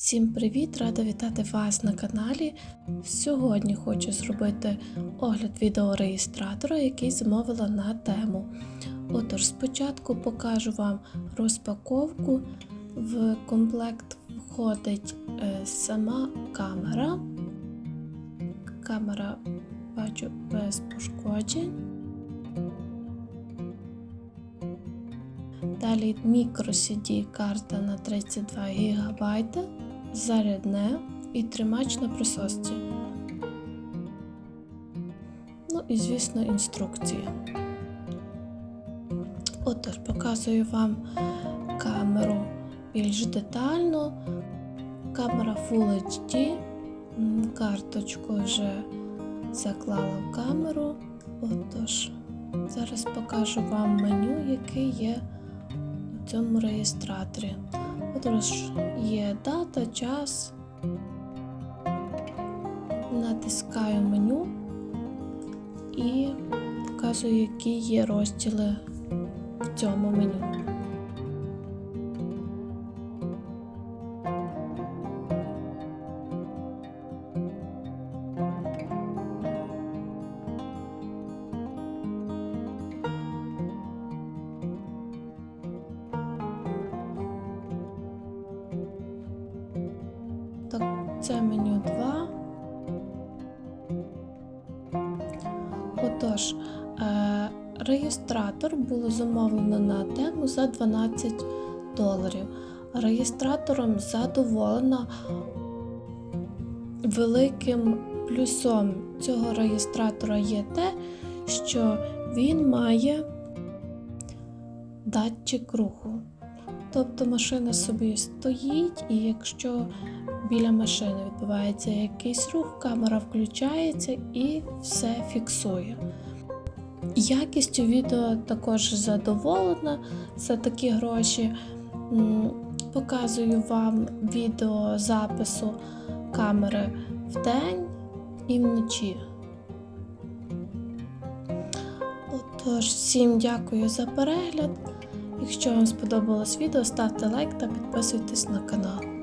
Всім привіт! Рада вітати вас на каналі. Сьогодні хочу зробити огляд відеореєстратора, який замовила на тему. Отож, спочатку покажу вам розпаковку. В комплект входить е, сама камера. Камера бачу без пошкоджень. Далі microCD карта на 32 ГБ, зарядне і тримач на присосці. Ну і, звісно, інструкція. Отож, показую вам камеру більш детально. Камера Full HD. Карточку вже заклала в камеру. Отож, зараз покажу вам меню, яке є цьому реєстраторі. Отож, є дата, час. Натискаю меню і показую, які є розділи в цьому меню. Так, це меню 2. Отож, е, реєстратор було замовлено на тему за 12 доларів. Реєстратором задоволена великим плюсом цього реєстратора є те, що він має датчик руху. Тобто машина собі стоїть, і якщо біля машини відбувається якийсь рух, камера включається і все фіксує. Якістю відео також задоволена за такі гроші. Показую вам відео запису камери вдень і вночі. Отож, всім дякую за перегляд. Якщо вам сподобалось відео, ставте лайк та підписуйтесь на канал.